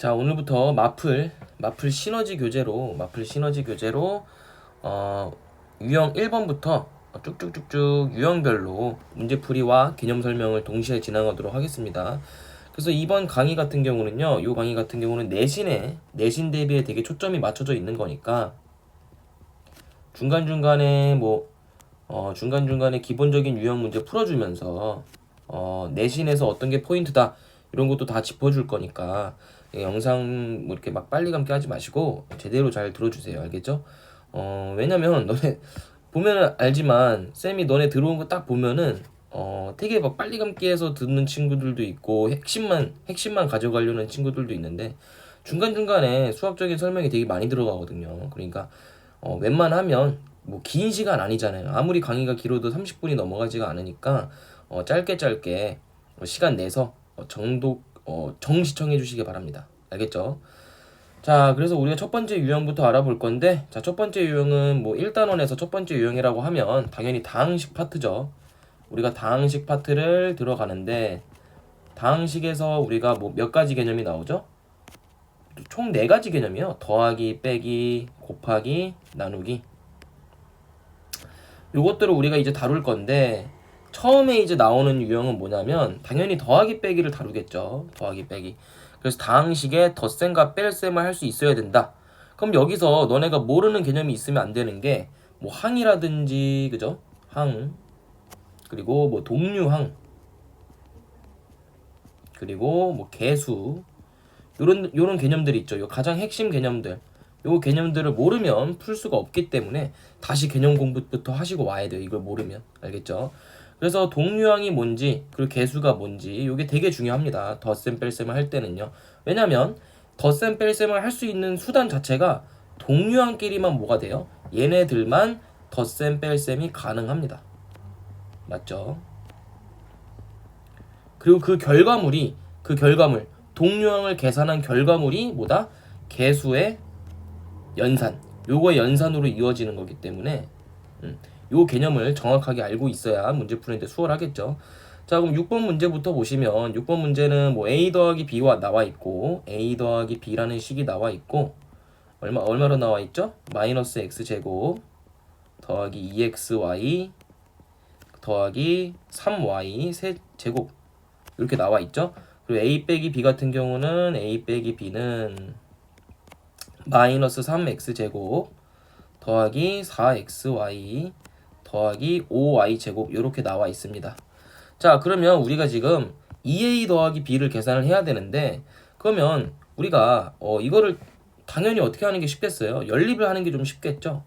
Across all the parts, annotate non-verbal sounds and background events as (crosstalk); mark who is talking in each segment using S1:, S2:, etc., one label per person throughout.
S1: 자 오늘부터 마플 마플 시너지 교재로 마플 시너지 교재로 어, 유형 1번부터 쭉쭉쭉쭉 유형별로 문제풀이와 개념 설명을 동시에 진행하도록 하겠습니다. 그래서 이번 강의 같은 경우는요, 이 강의 같은 경우는 내신에 내신 대비에 되게 초점이 맞춰져 있는 거니까 중간 중간에 뭐 어, 중간 중간에 기본적인 유형 문제 풀어주면서 어, 내신에서 어떤 게 포인트다 이런 것도 다 짚어줄 거니까 이 영상 뭐 이렇게 막 빨리 감기 하지 마시고 제대로 잘 들어주세요. 알겠죠? 어, 왜냐면 너네 (laughs) 보면은 알지만 쌤이 너네 들어온 거 딱 보면은 어, 되게 막 빨리 감기해서 듣는 친구들도 있고 핵심만 핵심만 가져가려는 친구들도 있는데 중간 중간에 수학적인 설명이 되게 많이 들어가거든요. 그러니까 어, 웬만하면 뭐 긴 시간 아니잖아요. 아무리 강의가 길어도 30분이 넘어가지가 않으니까 어, 짧게 짧게 어, 시간 내서 어, 정도 어, 정 시청해 주시기 바랍니다. 알겠죠? 자, 그래서 우리가 첫 번째 유형부터 알아볼 건데, 자, 첫 번째 유형은 뭐 1단원에서 첫 번째 유형이라고 하면 당연히 다항식 파트죠. 우리가 다항식 파트를 들어가는데, 다항식에서 우리가 뭐 몇 가지 개념이 나오죠? 총 네 가지 개념이요. 더하기, 빼기, 곱하기, 나누기. 요것들을 우리가 이제 다룰 건데, 처음에 이제 나오는 유형은 뭐냐면, 당연히 더하기, 빼기를 다루겠죠. 더하기, 빼기. 그래서 다항식에 덧셈과 뺄셈을 할 수 있어야 된다. 그럼 여기서 너네가 모르는 개념이 있으면 안 되는 게 뭐 항이라든지 그죠? 항 그리고 뭐 동류항 그리고 뭐 개수 요런 요런 개념들이 있죠. 요 가장 핵심 개념들. 요 개념들을 모르면 풀 수가 없기 때문에 다시 개념 공부부터 하시고 와야 돼요. 이걸 모르면. 알겠죠? 그래서 동류항이 뭔지 그리고 개수가 뭔지 이게 되게 중요합니다. 덧셈 뺄셈을 할 때는요. 왜냐면 덧셈 뺄셈을 할 수 있는 수단 자체가 동류항끼리만 뭐가 돼요? 얘네들만 덧셈 뺄셈이 가능합니다. 맞죠? 그리고 그 결과물이 그 결과물 동류항을 계산한 결과물이 뭐다? 개수의 연산. 요거의 연산으로 이루어지는 거기 때문에 음, 요 개념을 정확하게 알고 있어야 문제 푸는데 수월하겠죠. 자, 그럼 6번 문제부터 보시면 6번 문제는 뭐 a 더하기 b와 나와 있고 a 더하기 b라는 식이 나와 있고 얼마 얼마로 나와 있죠? 마이너스 x 제곱 더하기 2xy 더하기 3y 세 제곱 이렇게 나와 있죠. 그리고 a 빼기 b 같은 경우는 a 빼기 b는 마이너스 3x 제곱 더하기 4xy 더하기 5y 제곱 이렇게 나와 있습니다. 자 그러면 우리가 지금 2a 더하기 b를 계산을 해야 되는데 그러면 우리가 어 이거를 당연히 어떻게 하는 게 쉽겠어요? 연립을 하는 게 좀 쉽겠죠?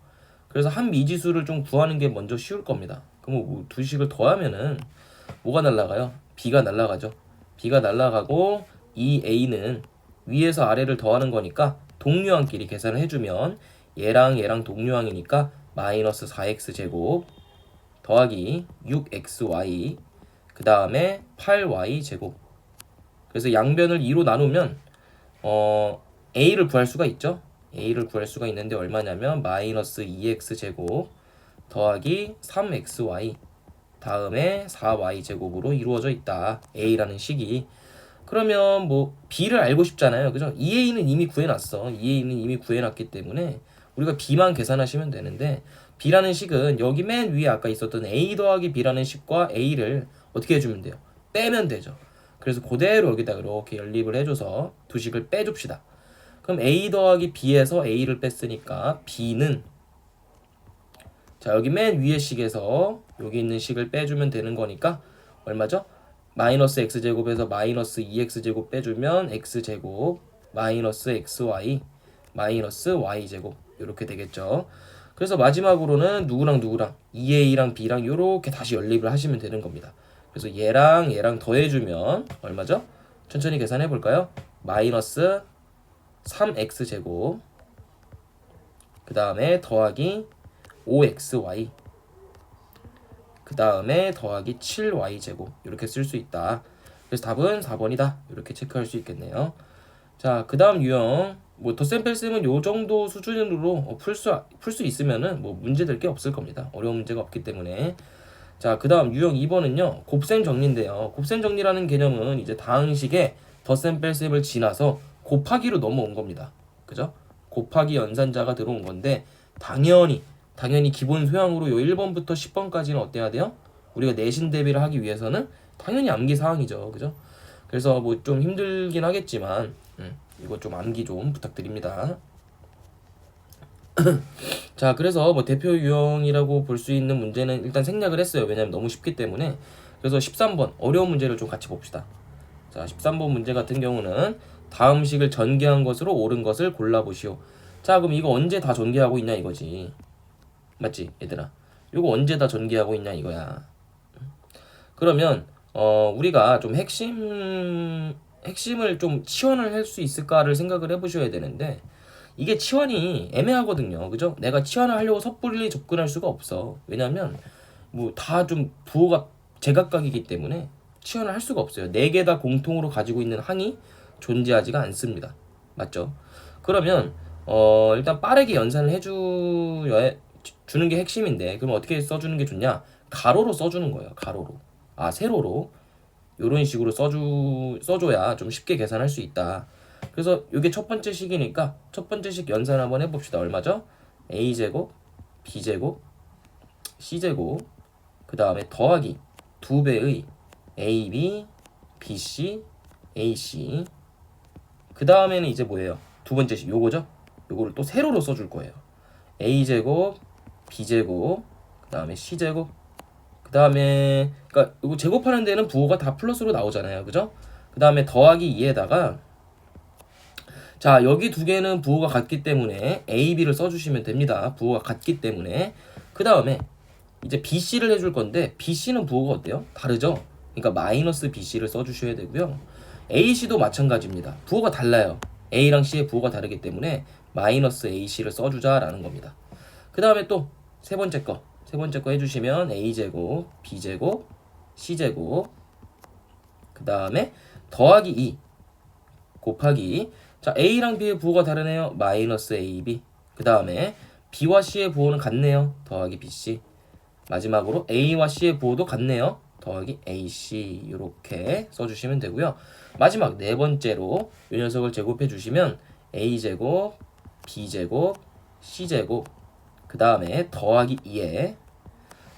S1: 그래서 한 미지수를 좀 구하는 게 먼저 쉬울 겁니다. 그럼 뭐 두 식을 더하면은 뭐가 날라가요? b가 날라가죠. b가 날라가고 이 a는 위에서 아래를 더하는 거니까 동류항끼리 계산을 해주면 얘랑 얘랑 동류항이니까 마이너스 4x 제곱 더하기 6xy 그 다음에 8y 제곱. 그래서 양변을 2로 나누면 어 a를 구할 수가 있죠? A를 구할 수가 있는데 얼마냐면 마이너스 2x 제곱 더하기 3xy 다음에 4y 제곱으로 이루어져 있다. A라는 식이. 그러면 뭐 b를 알고 싶잖아요. 그죠? 2a는 이미 구해놨어. 2a는 이미 구해놨기 때문에 우리가 b만 계산하시면 되는데 b라는 식은 여기 맨 위에 아까 있었던 a 더하기 b라는 식과 a를 어떻게 해주면 돼요? 빼면 되죠. 그래서 그대로 여기다 이렇게 연립을 해줘서 두 식을 빼줍시다. 그럼 a 더하기 b에서 a를 뺐으니까 b는 자 여기 맨 위에 식에서 여기 있는 식을 빼주면 되는 거니까 얼마죠? 마이너스 x제곱에서 마이너스 2x제곱 빼주면 x제곱 마이너스 xy 마이너스 y제곱 이렇게 되겠죠. 그래서 마지막으로는 누구랑 누구랑 2a랑 b랑 이렇게 다시 연립을 하시면 되는 겁니다. 그래서 얘랑 얘랑 더해주면 얼마죠? 천천히 계산해 볼까요? 마이너스 3x 제곱 그 다음에 더하기 5xy 그 다음에 더하기 7y 제곱 이렇게 쓸 수 있다. 그래서 답은 4번이다. 이렇게 체크할 수 있겠네요. 자, 그 다음 유형 뭐 덧셈 뺄셈은 요 정도 수준으로 풀수 풀 수 있으면은 뭐 문제 될 게 없을 겁니다. 어려운 문제가 없기 때문에 자, 그 다음 유형 2번은요 곱셈 정리인데요. 곱셈 정리라는 개념은 이제 다항식에 덧셈 뺄셈을 지나서 곱하기로 넘어온 겁니다. 그죠? 곱하기 연산자가 들어온 건데 당연히 당연히 기본 소양으로 요 1번부터 10번까지는 어때야 돼요? 우리가 내신 대비를 하기 위해서는 당연히 암기 사항이죠. 그죠? 그래서 뭐 좀 힘들긴 하겠지만 음, 이거 좀 암기 좀 부탁드립니다. (clears throat) 자, 그래서 뭐 대표 유형이라고 볼 수 있는 문제는 일단 생략을 했어요. 왜냐면 너무 쉽기 때문에. 그래서 13번 어려운 문제를 좀 같이 봅시다. 자, 13번 문제 같은 경우는 다음 식을 전개한 것으로 옳은 것을 골라보시오. 자, 그럼 이거 언제 다 전개하고 있냐 이거지. 맞지, 얘들아? 이거 언제 다 전개하고 있냐 이거야. 그러면 어, 우리가 좀 핵심 핵심을 좀 치환을 할 수 있을까를 생각을 해보셔야 되는데 이게 치환이 애매하거든요. 그죠? 내가 치환을 하려고 섣불리 접근할 수가 없어. 왜냐면 뭐 다 좀 부호가 제각각이기 때문에 치환을 할 수가 없어요. 네 개 다 공통으로 가지고 있는 항이 존재하지가 않습니다. 맞죠? 그러면 어 일단 빠르게 연산을 해줘야 주는 게 핵심인데 그럼 어떻게 써주는 게 좋냐? 가로로 써주는 거예요. 가로로. 아 세로로 이런 식으로 써주 써줘야 좀 쉽게 계산할 수 있다. 그래서 이게 첫 번째 식이니까 첫 번째 식 연산 한번 해봅시다. 얼마죠? a 제곱, b 제곱, c 제곱, 그 다음에 더하기 두 배의 ab, bc, ac. 그 다음에는 이제 뭐예요? 두 번째 식 요거죠? 요거를 또 세로로 써줄 거예요. a 제곱, b 제곱, 그 다음에 c 제곱, 그 다음에 그러니까 이거 제곱하는 데는 부호가 다 플러스로 나오잖아요, 그죠? 그 다음에 더하기 2에다가 자 여기 두 개는 부호가 같기 때문에 A, B를 써 주시면 됩니다. 부호가 같기 때문에 그 다음에 이제 BC를 해줄 건데 BC는 부호가 어때요? 다르죠? 그러니까 마이너스 BC를 써 주셔야 되고요. AC도 마찬가지입니다. 부호가 달라요. A랑 C의 부호가 다르기 때문에 마이너스 AC를 써주자라는 겁니다. 그 다음에 또 세 번째 거, 세 번째 거 해주시면 A 제곱, B 제곱, C 제곱, 그 다음에 더하기 2 곱하기 자 A랑 B의 부호가 다르네요. 마이너스 AB. 그 다음에 B와 C의 부호는 같네요. 더하기 BC. 마지막으로 A와 C의 부호도 같네요. 더하기 AC 이렇게 써주시면 되고요. 마지막 네 번째로 이 녀석을 제곱해 주시면 A 제곱, B 제곱, C 제곱, 그 다음에 더하기 2에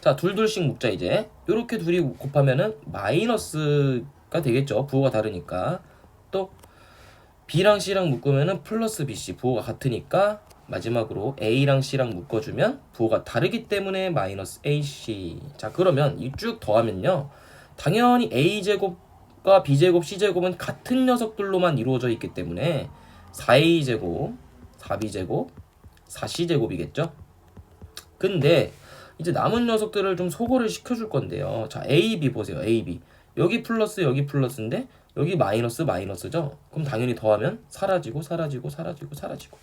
S1: 자 둘둘씩 묶자 이제. 이렇게 둘이 곱하면은 마이너스가 되겠죠. 부호가 다르니까. 또 B랑 C랑 묶으면은 플러스 BC 부호가 같으니까 마지막으로 A랑 C랑 묶어주면 부호가 다르기 때문에 마이너스 AC 자 그러면 이 쭉 더하면요. 당연히 A제곱과 B제곱 C제곱은 같은 녀석들로만 이루어져 있기 때문에 4A제곱 4B제곱 4C제곱이겠죠? 근데 이제 남은 녀석들을 좀 소거를 시켜줄 건데요 자 A, B 보세요 A, B 여기 플러스 여기 플러스인데 여기 마이너스 마이너스죠? 그럼 당연히 더하면 사라지고 사라지고 사라지고 사라지고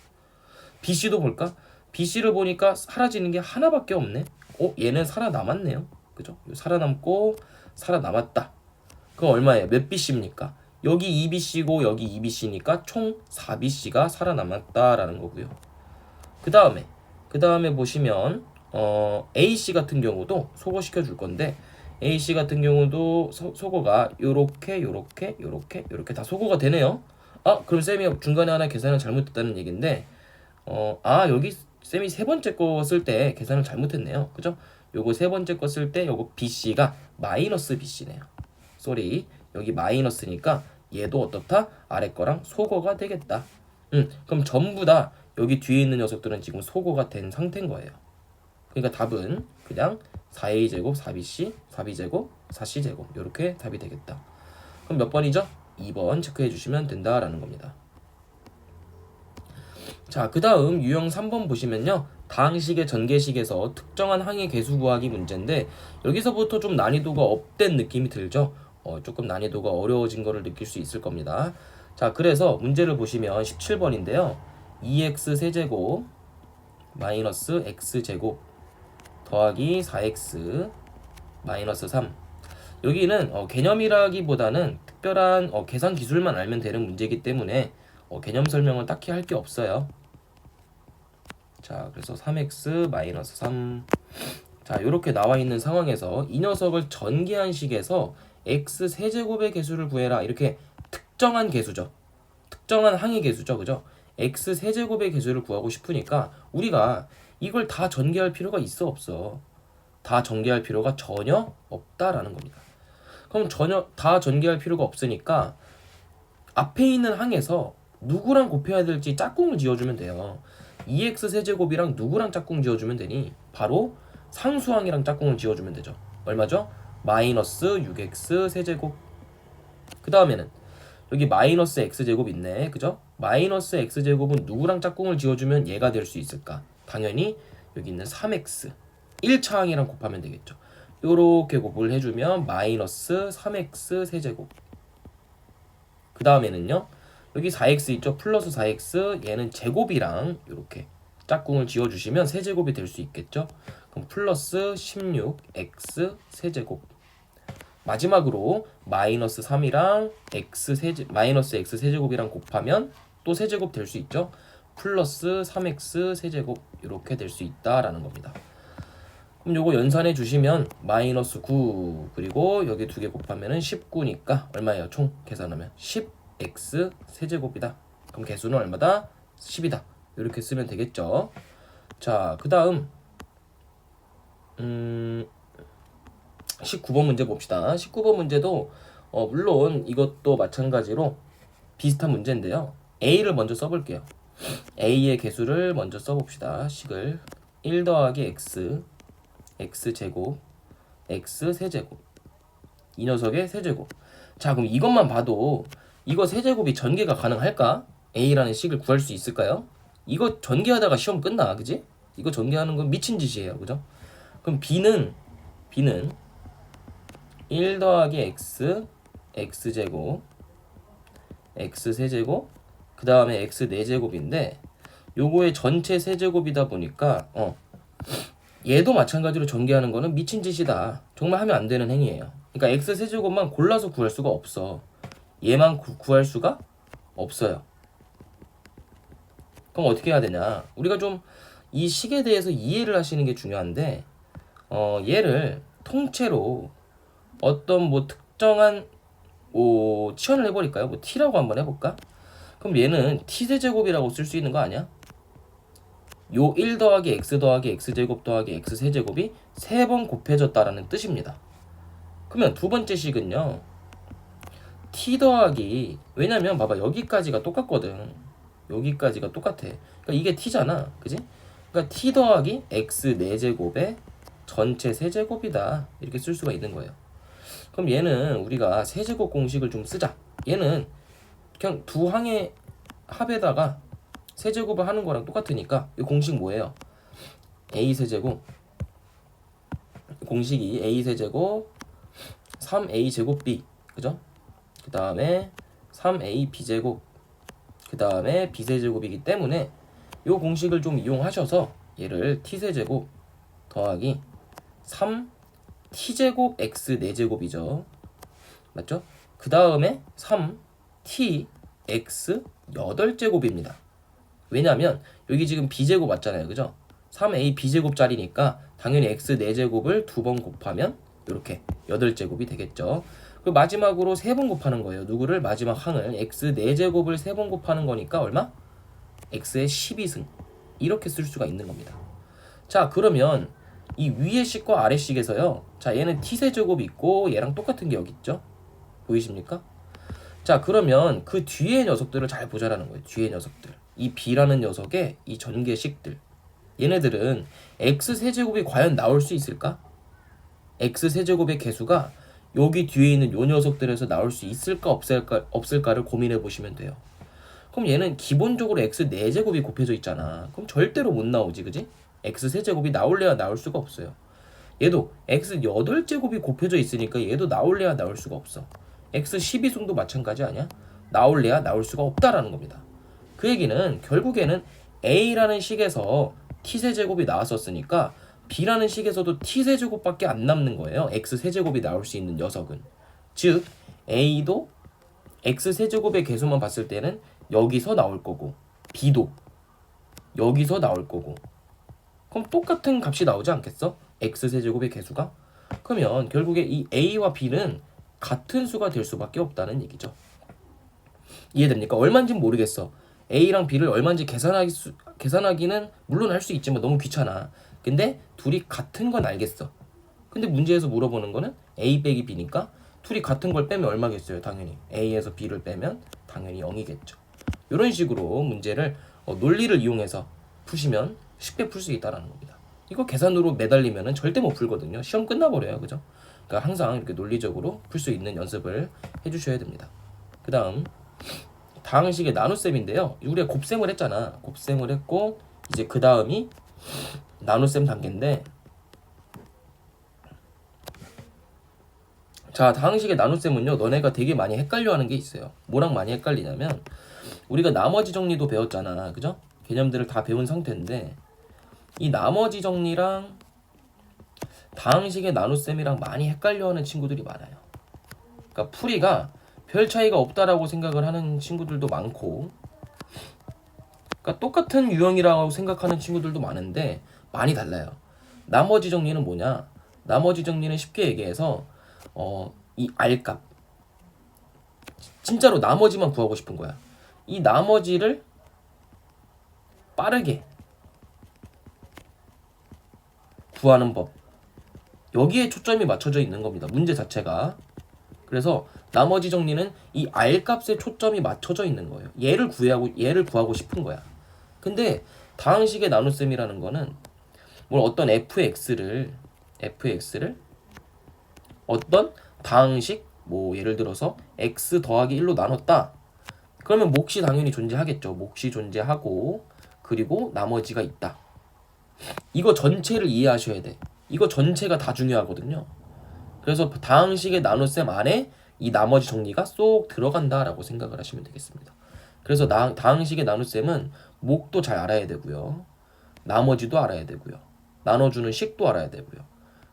S1: BC도 볼까? BC를 보니까 사라지는 게 하나밖에 없네 어? 얘는 살아남았네요 그죠? 살아남고 살아남았다 그거 얼마예요? 몇 BC입니까? 여기 2BC고 여기 2BC니까 총 4BC가 살아남았다라는 거고요 그 다음에 그 다음에 보시면 어, AC 같은 경우도 소거 시켜 줄 건데 AC 같은 경우도 소, 소거가 요렇게 요렇게 요렇게 요렇게 다 소거가 되네요. 아 그럼 쌤이 중간에 하나 계산을 잘못했다는 얘긴데 어 아 여기 쌤이 세 번째 거 쓸 때 계산을 잘못했네요. 그죠? 요거 세 번째 거 쓸 때 요거 BC가 마이너스 BC네요. 쏘리 여기 마이너스니까 얘도 어떻다? 아래 거랑 소거가 되겠다. 음 그럼 전부 다 여기 뒤에 있는 녀석들은 지금 소거가 된 상태인 거예요. 그러니까 답은 그냥 4a제곱 4bc 4b제곱 4c제곱 이렇게 답이 되겠다. 그럼 몇 번이죠? 2번 체크해 주시면 된다라는 겁니다. 자, 그 다음 유형 3번 보시면요. 다항식의 전개식에서 특정한 항의 개수 구하기 문제인데 여기서부터 좀 난이도가 업된 느낌이 들죠. 어, 조금 난이도가 어려워진 거를 느낄 수 있을 겁니다. 자, 그래서 문제를 보시면 17번인데요. 2x 세제곱 마이너스 x제곱 더하기 4x 마이너스 3 여기는 어, 개념이라기보다는 특별한 어, 계산 기술만 알면 되는 문제이기 때문에 어, 개념 설명은 딱히 할 게 없어요. 자, 그래서 3x 마이너스 3. 자, 이렇게 나와 있는 상황에서 이 녀석을 전개한 식에서 x 세제곱의 개수를 구해라. 이렇게 특정한 개수죠. 특정한 항의 개수죠. 그죠? x 세제곱의 개수를 구하고 싶으니까 우리가 이걸 다 전개할 필요가 있어 없어. 다 전개할 필요가 전혀 없다라는 겁니다. 그럼 전혀 다 전개할 필요가 없으니까 앞에 있는 항에서 누구랑 곱해야 될지 짝꿍을 지어주면 돼요. 2x 세제곱이랑 누구랑 짝꿍 지어주면 되니 바로 상수항이랑 짝꿍을 지어주면 되죠. 얼마죠? 마이너스 6x 세제곱. 그 다음에는 여기 마이너스 x제곱 있네. 그죠? 마이너스 x제곱은 누구랑 짝꿍을 지어주면 얘가 될 수 있을까? 당연히 여기 있는 3x 1차 항이랑 곱하면 되겠죠. 요렇게 곱을 해주면 마이너스 3x 세제곱. 그 다음에는요. 여기 4x 있죠? 플러스 4x 얘는 제곱이랑 이렇게 짝꿍을 지어주시면 세제곱이 될 수 있겠죠? 그럼 플러스 16x 세제곱 마지막으로 마이너스 3이랑 x 세제 마이너스 x 세제곱이랑 곱하면 또 세제곱 될 수 있죠? 플러스 3x 세제곱 이렇게 될 수 있다라는 겁니다. 그럼 요거 연산해 주시면 마이너스 9 그리고 여기 두 개 곱하면은 19니까 얼마예요? 총 계산하면 10x 세제곱이다. 그럼 개수는 얼마다? 10이다. 이렇게 쓰면 되겠죠. 자, 그다음 음 19번 문제 봅시다. 19번 문제도 어, 물론 이것도 마찬가지로 비슷한 문제인데요. A를 먼저 써볼게요. A의 개수를 먼저 써봅시다. 식을 1 더하기 x x 제곱 x 세제곱 이 녀석의 세제곱 자 그럼 이것만 봐도 이거 세제곱이 전개가 가능할까? A라는 식을 구할 수 있을까요? 이거 전개하다가 시험 끝나 그지? 이거 전개하는 건 미친 짓이에요 그죠? 그럼 B는 B는 1 더하기 x x제곱 x 세제곱 그 다음에 x 4제곱인데 요거의 전체 세제곱이다 보니까 어 얘도 마찬가지로 전개하는 거는 미친 짓이다. 정말 하면 안 되는 행위예요. 그러니까 x 세제곱만 골라서 구할 수가 없어. 얘만 구, 구할 수가 없어요. 그럼 어떻게 해야 되냐? 우리가 좀 이 식에 대해서 이해를 하시는 게 중요한데 어 얘를 통째로 어떤 뭐 특정한 뭐 치환을 해버릴까요? 뭐 t라고 한번 해볼까? 그럼 얘는 t 세제곱이라고 쓸 수 있는 거 아니야? 요 1 더하기 x 더하기 x제곱 더하기 x세제곱이 세 번 곱해졌다라는 뜻입니다. 그러면 두 번째 식은요. t 더하기 왜냐면 봐봐 여기까지가 똑같거든. 여기까지가 똑같아. 그러니까 이게 t잖아. 그지? 그러니까 t 더하기 x 4제곱의 전체 세제곱이다. 이렇게 쓸 수가 있는 거예요. 그럼 얘는 우리가 세제곱 공식을 좀 쓰자. 얘는 그냥 두 항의 합에다가 세제곱을 하는 거랑 똑같으니까 이 공식 뭐예요? a 세제곱 공식이 a 세제곱 3a 제곱 b 그죠? 그 다음에 3a b 제곱 그 다음에 b 세제곱이기 때문에 이 공식을 좀 이용하셔서 얘를 t 세제곱 더하기 3 t제곱 x 4제곱이죠. 맞죠? 그 다음에 3 t x 8제곱입니다. 왜냐하면 여기 지금 b제곱 맞잖아요. 그죠? 3a b제곱짜리니까 당연히 x 4제곱을 두 번 곱하면 이렇게 8제곱이 되겠죠. 그리고 마지막으로 세 번 곱하는 거예요. 누구를? 마지막 항을 x 4제곱을 세 번 곱하는 거니까 얼마? x의 12승 이렇게 쓸 수가 있는 겁니다. 자 그러면 이 위의 식과 아래 식에서요. 자, 얘는 t세제곱 있고 얘랑 똑같은 게 여기 있죠? 보이십니까? 자, 그러면 그 뒤에 녀석들을 잘 보자라는 거예요. 뒤에 녀석들. 이 b라는 녀석의 이 전개식들. 얘네들은 x세제곱이 과연 나올 수 있을까? x세제곱의 개수가 여기 뒤에 있는 요 녀석들에서 나올 수 있을까 없을까 없을까를 고민해 보시면 돼요. 그럼 얘는 기본적으로 x 4제곱이 곱해져 있잖아. 그럼 절대로 못 나오지, 그지? x 세제곱이 나올래야 나올 수가 없어요. 얘도 x 8제곱이 곱해져 있으니까 얘도 나올래야 나올 수가 없어. X 12승도 마찬가지 아니야? 나올래야 나올 수가 없다라는 겁니다. 그 얘기는 결국에는 a라는 식에서 t 세제곱이 나왔었으니까 b라는 식에서도 t 세제곱밖에 안 남는 거예요. x 세제곱이 나올 수 있는 녀석은. 즉 a도 x 세제곱의 개수만 봤을 때는 여기서 나올 거고 b도 여기서 나올 거고 그럼 똑같은 값이 나오지 않겠어? x세제곱의 개수가? 그러면 결국에 이 a와 b는 같은 수가 될 수밖에 없다는 얘기죠. 이해됩니까? 얼마인지 모르겠어. A랑 B를 얼마인지 계산하기 수, 계산하기는 물론 할 수 있지만 너무 귀찮아. 근데 둘이 같은 건 알겠어. 근데 문제에서 물어보는 거는 A 빼기 B니까 둘이 같은 걸 빼면 얼마겠어요? 당연히 A에서 B를 빼면 당연히 0이겠죠. 이런 식으로 문제를 어, 논리를 이용해서 푸시면 쉽게 풀 수 있다라는 겁니다. 이거 계산으로 매달리면은 절대 못 풀거든요. 시험 끝나버려요, 그죠? 그러니까 항상 이렇게 논리적으로 풀 수 있는 연습을 해주셔야 됩니다. 그 다음 다항식의 나눗셈인데요. 우리가 곱셈을 했잖아. 곱셈을 했고 이제 그 다음이 나눗셈 단계인데 자 다항식의 나눗셈은요 너네가 되게 많이 헷갈려 하는 게 있어요 뭐랑 많이 헷갈리냐면 우리가 나머지 정리도 배웠잖아 그죠 개념들을 다 배운 상태인데 이 나머지 정리랑 다항식의 나눗셈이랑 많이 헷갈려하는 친구들이 많아요 그러니까 풀이가 별 차이가 없다라고 생각을 하는 친구들도 많고 그러니까 똑같은 유형이라고 생각하는 친구들도 많은데 많이 달라요 나머지 정리는 뭐냐 나머지 정리는 쉽게 얘기해서 어, 이 R값. 진짜로 나머지만 구하고 싶은 거야. 이 나머지를 빠르게 구하는 법. 여기에 초점이 맞춰져 있는 겁니다. 문제 자체가. 그래서 나머지 정리는 이 R값에 초점이 맞춰져 있는 거예요. 얘를 구하고 얘를 구하고 싶은 거야. 근데 다항식의 나눗셈이라는 거는 뭘 어떤 fx를 fx를 어떤 다항식 뭐 예를 들어서 x 더하기 1로 나눴다. 그러면 몫이 당연히 존재하겠죠. 몫이 존재하고 그리고 나머지가 있다. 이거 전체를 이해하셔야 돼. 이거 전체가 다 중요하거든요. 그래서 다항식의 나눗셈 안에 이 나머지 정리가 쏙 들어간다라고 생각을 하시면 되겠습니다. 그래서 나, 다항식의 나눗셈은 목도 잘 알아야 되고요. 나머지도 알아야 되고요. 나눠주는 식도 알아야 되고요.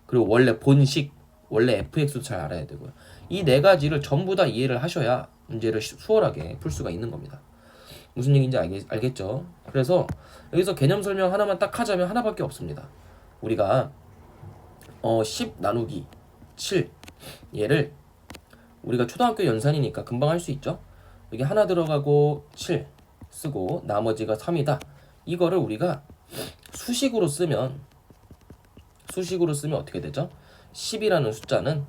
S1: 그리고 원래 본식 원래 fx도 잘 알아야 되고요. 이 네 가지를 전부 다 이해를 하셔야 문제를 시- 수월하게 풀 수가 있는 겁니다. 무슨 얘기인지 알겠, 알겠죠? 그래서 여기서 개념 설명 하나만 딱 하자면 하나밖에 없습니다. 우리가 어, 10 나누기 7 얘를 우리가 초등학교 연산이니까 금방 할 수 있죠? 여기 하나 들어가고 7 쓰고 나머지가 3이다. 이거를 우리가 수식으로 쓰면 수식으로 쓰면 어떻게 되죠? 10이라는 숫자는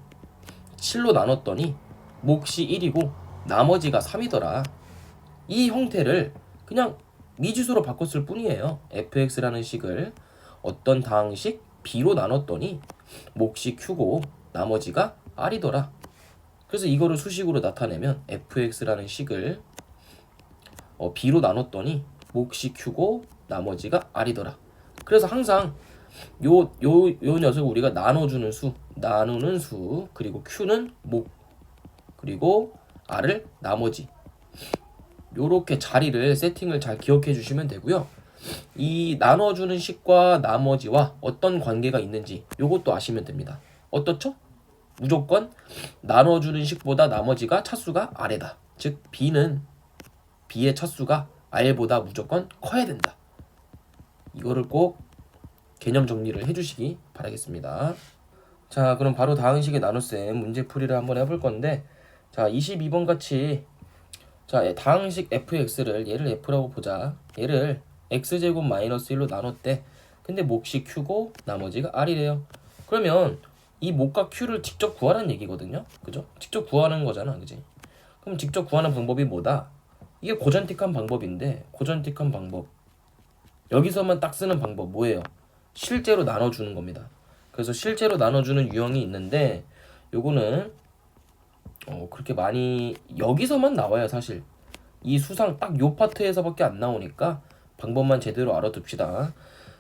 S1: 7로 나눴더니 몫이 1이고 나머지가 3이더라. 이 형태를 그냥 미지수로 바꿨을 뿐이에요. fx라는 식을 어떤 다항식 b로 나눴더니 몫이 q고 나머지가 r이더라. 그래서 이거를 수식으로 나타내면 fx라는 식을 어, b로 나눴더니 몫이 q고 나머지가 r이더라. 그래서 항상 요 요 요 녀석 우리가 나눠주는 수, 나누는 수, 그리고 q는 목, 그리고 r을 나머지. 요렇게 자리를 세팅을 잘 기억해 주시면 되고요. 이 나눠주는 식과 나머지와 어떤 관계가 있는지 요것도 아시면 됩니다. 어떻죠? 무조건 나눠주는 식보다 나머지가 차수가 아래다. 즉 b는 b의 차수가 r보다 무조건 커야 된다. 이거를 꼭 개념 정리를 해주시기 바라겠습니다. 자, 그럼 바로 다항식의 나눗셈 문제풀이를 한번 해볼 건데, 자, 22번 같이 자, 다항식 fx를 얘를 f라고 보자. 얘를 x제곱 마이너스 1로 나눴대. 근데 몫이 q고 나머지가 r이래요. 그러면 이 몫과 q를 직접 구하라는 얘기거든요. 그죠? 직접 구하는 거잖아. 그지? 그럼 직접 구하는 방법이 뭐다? 이게 고전틱한 방법인데 고전틱한 방법 여기서만 딱 쓰는 방법 뭐예요? 실제로 나눠주는 겁니다. 그래서 실제로 나눠주는 유형이 있는데 요거는 어, 그렇게 많이 여기서만 나와요 사실 이 수상 딱 요 파트에서밖에 안 나오니까 방법만 제대로 알아둡시다.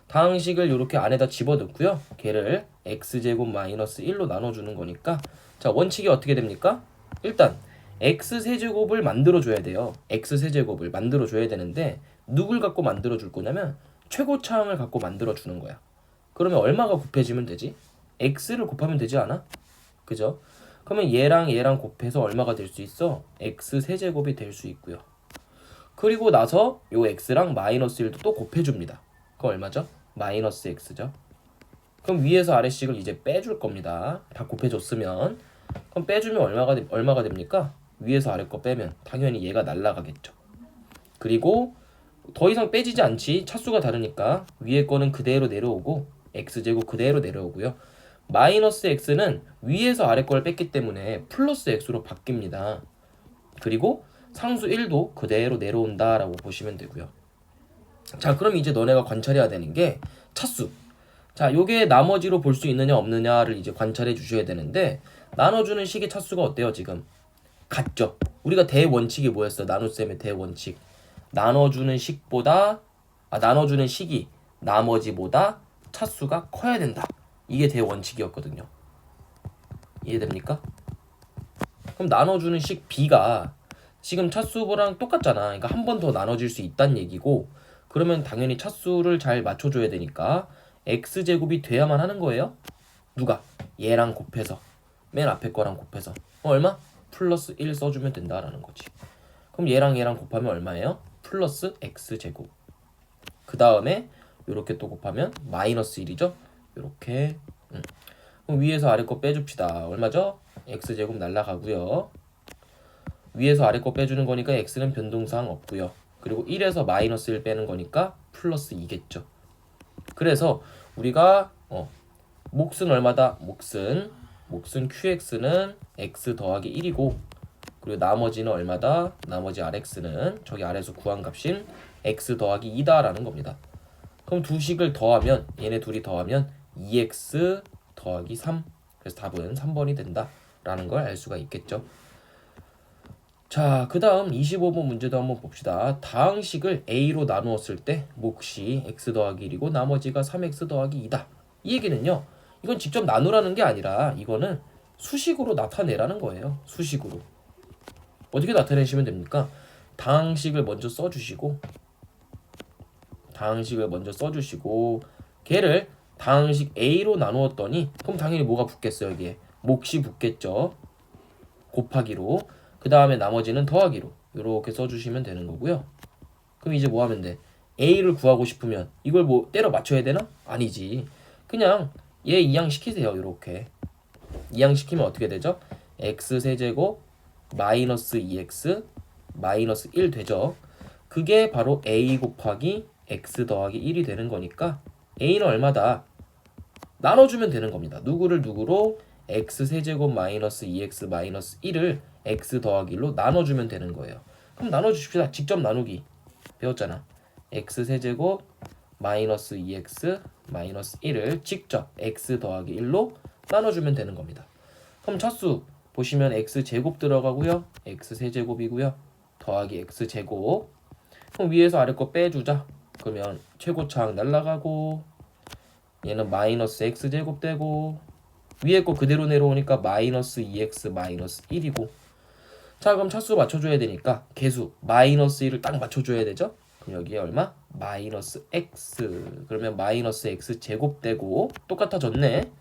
S1: 다항식을 이렇게 안에다 집어넣고요. 걔를 x제곱 마이너스 1로 나눠주는 거니까 자 원칙이 어떻게 됩니까? 일단 x 세제곱을 만들어줘야 돼요. x 세제곱을 만들어줘야 되는데 누굴 갖고 만들어줄 거냐면 최고차항을 갖고 만들어주는 거야. 그러면 얼마가 곱해지면 되지? x를 곱하면 되지 않아? 그죠? 그러면 얘랑 얘랑 곱해서 얼마가 될 수 있어? x 세제곱이 될 수 있고요. 그리고 나서 요 x랑 마이너스 1도 또 곱해줍니다. 그거 얼마죠? 마이너스 x죠. 그럼 위에서 아래식을 이제 빼줄 겁니다. 다 곱해줬으면 그럼 빼주면 얼마가 되- 얼마가 됩니까? 위에서 아래 거 빼면 당연히 얘가 날라가겠죠. 그리고 더 이상 빼지지 않지 차수가 다르니까 위에 거는 그대로 내려오고 x제곱 그대로 내려오고요. 마이너스 x는 위에서 아래 걸 뺐기 때문에 플러스 x로 바뀝니다. 그리고 상수 1도 그대로 내려온다라고 보시면 되고요. 자, 그럼 이제 너네가 관찰해야 되는 게 차수. 자, 요게 나머지로 볼 수 있느냐 없느냐를 이제 관찰해 주셔야 되는데 나눠주는 식의 차수가 어때요, 지금? 같죠. 우리가 대원칙이 뭐였어? 나눗셈의 대원칙. 나눠주는 식보다 아, 나눠주는 식이 나머지보다 차수가 커야 된다. 이게 대원칙이었거든요. 이해됩니까? 그럼 나눠주는 식 b가 지금 차수랑 똑같잖아. 그러니까 한 번 더 나눠질 수 있다는 얘기고 그러면 당연히 차수를 잘 맞춰줘야 되니까 x제곱이 돼야만 하는 거예요. 누가? 얘랑 곱해서 맨 앞에 거랑 곱해서 어, 얼마? 플러스 1 써주면 된다라는 거지. 그럼 얘랑 얘랑 곱하면 얼마예요? 플러스 x제곱. 그 다음에 이렇게 또 곱하면 마이너스 1이죠. 이렇게. 음. 그럼 위에서 아래 거 빼줍시다. 얼마죠? x제곱 날라가고요. 위에서 아래 거 빼주는 거니까 x는 변동사항 없고요. 그리고 1에서 마이너스 1 빼는 거니까 플러스 2겠죠. 그래서 우리가 어, 몫은 얼마다? 몫은 몫은 qx는 x 더하기 1이고 그리고 나머지는 얼마다? 나머지 rx는 저기 아래에서 구한 값인 x 더하기 2다라는 겁니다. 그럼 두 식을 더하면 얘네 둘이 더하면 2x 더하기 3 그래서 답은 3번이 된다라는 걸 알 수가 있겠죠. 자, 그 다음 25번 문제도 한번 봅시다. 다항식을 a로 나누었을 때 몫이 x 더하기 1이고 나머지가 3x 더하기 2다. 이 얘기는요. 이건 직접 나누라는 게 아니라 이거는 수식으로 나타내라는 거예요. 수식으로. 어떻게 나타내시면 됩니까? 다항식을 먼저 써주시고 다항식을 먼저 써주시고 걔를 다항식 a로 나누었더니 그럼 당연히 뭐가 붙겠어요 여기에 몫이 붙겠죠. 곱하기로. 그 다음에 나머지는 더하기로. 이렇게 써주시면 되는 거고요. 그럼 이제 뭐 하면 돼? A를 구하고 싶으면 이걸 뭐 때려 맞춰야 되나? 아니지. 그냥 얘 이항 시키세요 이렇게. 이항 시키면 어떻게 되죠? X 세제곱 마이너스 2x 마이너스 1 되죠. 그게 바로 a 곱하기 x 더하기 1이 되는 거니까 a는 얼마다 나눠주면 되는 겁니다. 누구를 누구로 x 세제곱 마이너스 2x 마이너스 1을 x 더하기 1로 나눠주면 되는 거예요. 그럼 나눠주십시다. 직접 나누기 배웠잖아. x 세제곱 마이너스 2x 마이너스 1을 직접 x 더하기 1로 나눠주면 되는 겁니다. 그럼 차수 보시면 x 제곱 들어가고요. x 세제곱이고요. 더하기 x 제곱. 그럼 위에서 아래 거 빼주자. 그러면 최고차항 날라가고 얘는 마이너스 x 제곱 되고 위에 거 그대로 내려오니까 마이너스 2x 마이너스 1이고. 자 그럼 차수 맞춰줘야 되니까 개수 마이너스 1을 딱 맞춰줘야 되죠? 그럼 여기에 얼마? 마이너스 x. 그러면 마이너스 x 제곱 되고 똑같아졌네.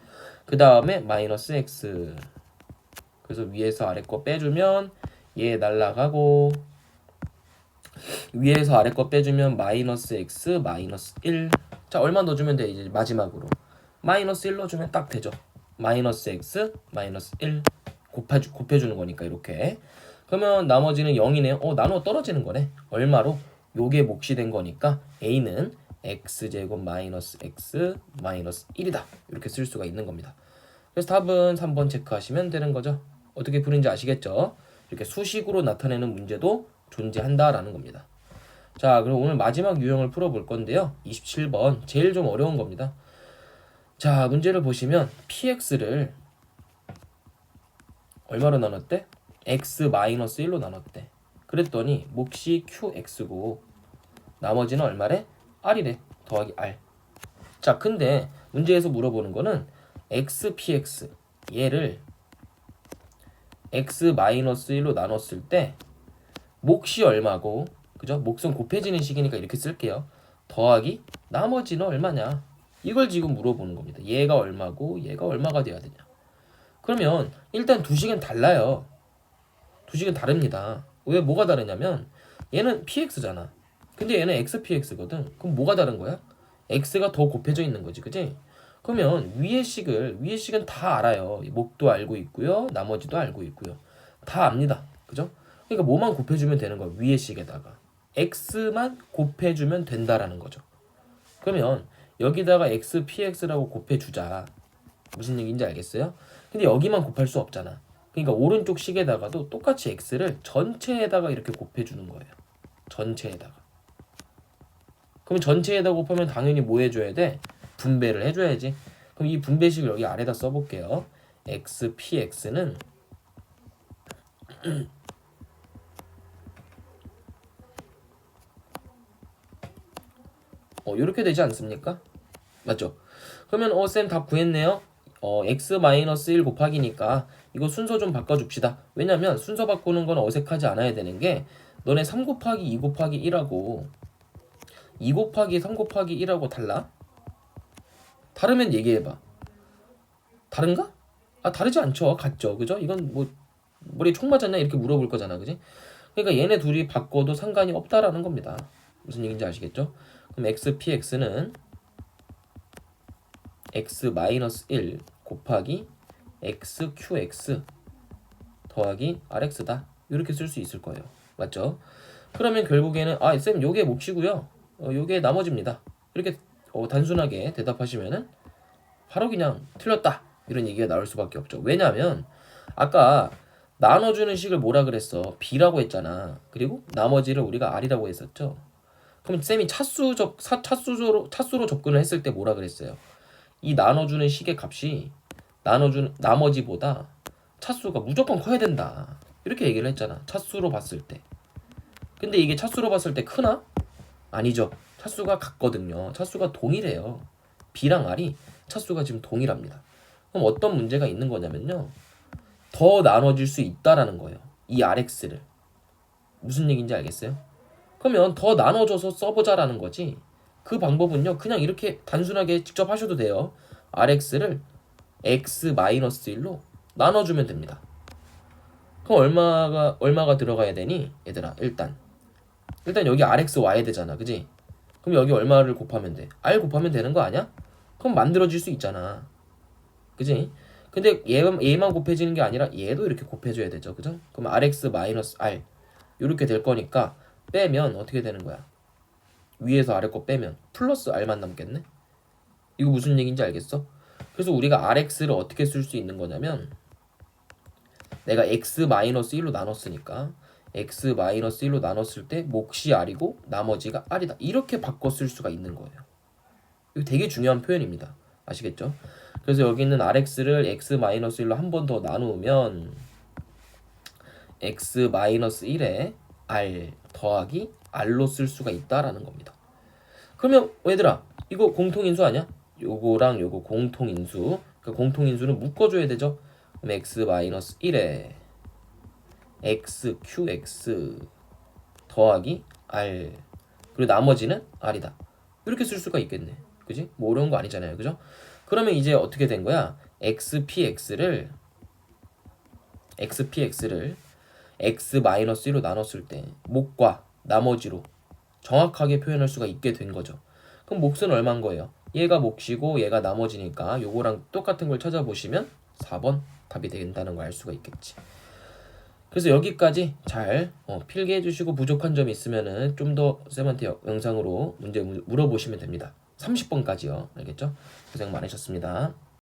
S1: 그 다음에 마이너스 x. 그래서 위에서 아래 거 빼주면 얘 날라가고 위에서 아래 거 빼주면 마이너스 x 마이너스 1. 자 얼마 넣어주면 돼 이제 마지막으로 마이너스 1 넣어주면 딱 되죠. 마이너스 x 마이너스 1 곱해주, 곱해주는 거니까 이렇게. 그러면 나머지는 0이네요. 어 나누어 떨어지는 거네. 얼마로? 요게 몫이 된 거니까 a는 x제곱 마이너스 x 마이너스 1이다. 이렇게 쓸 수가 있는 겁니다. 그래서 답은 3번 체크하시면 되는 거죠. 어떻게 푸는지 아시겠죠? 이렇게 수식으로 나타내는 문제도 존재한다라는 겁니다. 자, 그럼 오늘 마지막 유형을 풀어볼 건데요. 27번 제일 좀 어려운 겁니다. 자, 문제를 보시면 px를 얼마로 나눴대? x-1로 나눴대. 그랬더니 몫이 qx고 나머지는 얼마래? r이래. 더하기 r. 자, 근데 문제에서 물어보는 거는 xpx 얘를 x-1로 나눴을 때 몫이 얼마고 그죠? 몫은 곱해지는 식이니까 이렇게 쓸게요. 더하기 나머지는 얼마냐? 이걸 지금 물어보는 겁니다. 얘가 얼마고 얘가 얼마가 돼야 되냐? 그러면 일단 두 식은 달라요. 두 식은 다릅니다. 왜 뭐가 다르냐면 얘는 px잖아. 근데 얘는 xpx거든. 그럼 뭐가 다른 거야? x가 더 곱해져 있는 거지, 그지? 그러면 위의 식을 위의 식은 다 알아요. 목도 알고 있고요. 나머지도 알고 있고요. 다 압니다. 그죠? 그러니까 뭐만 곱해주면 되는 거야 위의 식에다가 x만 곱해주면 된다라는 거죠. 그러면 여기다가 x, px라고 곱해주자. 무슨 얘기인지 알겠어요? 근데 여기만 곱할 수 없잖아. 그러니까 오른쪽 식에다가도 똑같이 x를 전체에다가 이렇게 곱해주는 거예요. 전체에다가. 그럼 전체에다 곱하면 당연히 뭐 해줘야 돼? 분배를 해줘야지. 그럼 이 분배식을 여기 아래다 써볼게요. x, px는 (clears throat) 이렇게 되지 않습니까? 맞죠? 그러면 어, 쌤 답 구했네요. 어, x-1 곱하기니까 이거 순서 좀 바꿔줍시다. 왜냐면 순서 바꾸는 건 어색하지 않아야 되는 게 너네 3 곱하기 2 곱하기 1하고 2 곱하기 3 곱하기 1하고 달라? 다르면 얘기해봐. 다른가? 아 다르지 않죠. 같죠. 그죠? 이건 뭐 머리 총 맞았냐 이렇게 물어볼 거잖아. 그지? 그러니까 얘네 둘이 바꿔도 상관이 없다라는 겁니다. 무슨 얘기인지 아시겠죠? 그럼 x, px는 x-1 곱하기 x, qx 더하기 rx다. 이렇게 쓸 수 있을 거예요. 맞죠? 그러면 결국에는 아, 쌤 요게 몫이고요. 어, 요게 나머지입니다. 이렇게 어, 단순하게 대답하시면은 바로 그냥 틀렸다. 이런 얘기가 나올 수밖에 없죠. 왜냐하면 아까 나눠주는 식을 뭐라 그랬어? b라고 했잖아. 그리고 나머지를 우리가 r이라고 했었죠. 그럼 쌤이 차수 접 사- 차수로 차수로 접근을 했을 때 뭐라 그랬어요? 이 나눠주는 식의 값이 나눠주는 나머지보다 차수가 무조건 커야 된다. 이렇게 얘기를 했잖아. 차수로 봤을 때. 근데 이게 차수로 봤을 때 크나? 아니죠. 차수가 같거든요. 차수가 동일해요. b랑 r이 차수가 지금 동일합니다. 그럼 어떤 문제가 있는 거냐면요. 더 나눠질 수 있다라는 거예요. 이 rx를. 무슨 얘기인지 알겠어요? 그러면 더 나눠줘서 써보자라는 거지. 그 방법은요. 그냥 이렇게 단순하게 직접 하셔도 돼요. rx를 x-1로 나눠주면 됩니다. 그럼 얼마가 얼마가 들어가야 되니? 얘들아, 일단 일단 여기 rx 와야 되잖아, 그지? 그럼 여기 얼마를 곱하면 돼? r 곱하면 되는 거 아니야? 그럼 만들어질 수 있잖아, 그지? 근데 얘, 얘만 곱해지는 게 아니라 얘도 이렇게 곱해줘야 되죠, 그죠? 그럼 rx 마이너스 r 이렇게 될 거니까 빼면 어떻게 되는 거야? 위에서 아래 거 빼면 플러스 r만 남겠네? 이거 무슨 얘기인지 알겠어? 그래서 우리가 rx를 어떻게 쓸 수 있는 거냐면 내가 x-1로 나눴으니까 x-1로 나눴을 때 몫이 r이고 나머지가 r이다. 이렇게 바꿔 쓸 수가 있는 거예요. 이거 되게 중요한 표현입니다. 아시겠죠? 그래서 여기 있는 rx를 x-1로 한 번 더 나누면 x-1에 r 더하기 r로 쓸 수가 있다라는 겁니다. 그러면 얘들아 이거 공통인수 아니야? 요거랑 요거 공통인수 그 공통인수는 묶어줘야 되죠? 그럼 x-1에 xqx 더하기 r 그리고 나머지는 r이다 이렇게 쓸 수가 있겠네 그지? 뭐 어려운 거 아니잖아요 그죠? 그러면 이제 어떻게 된 거야? xpx를 xpx를 x-1로 나눴을 때 몫과 나머지로 정확하게 표현할 수가 있게 된 거죠. 그럼 몫은 얼마인 거예요? 얘가 몫이고 얘가 나머지니까 요거랑 똑같은 걸 찾아보시면 4번 답이 된다는 걸 알 수가 있겠지. 그래서 여기까지 잘 어, 필기해 주시고 부족한 점이 있으면은 좀 더 쌤한테 여- 영상으로 문제 물- 물어보시면 됩니다. 30번까지요. 알겠죠? 고생 많으셨습니다.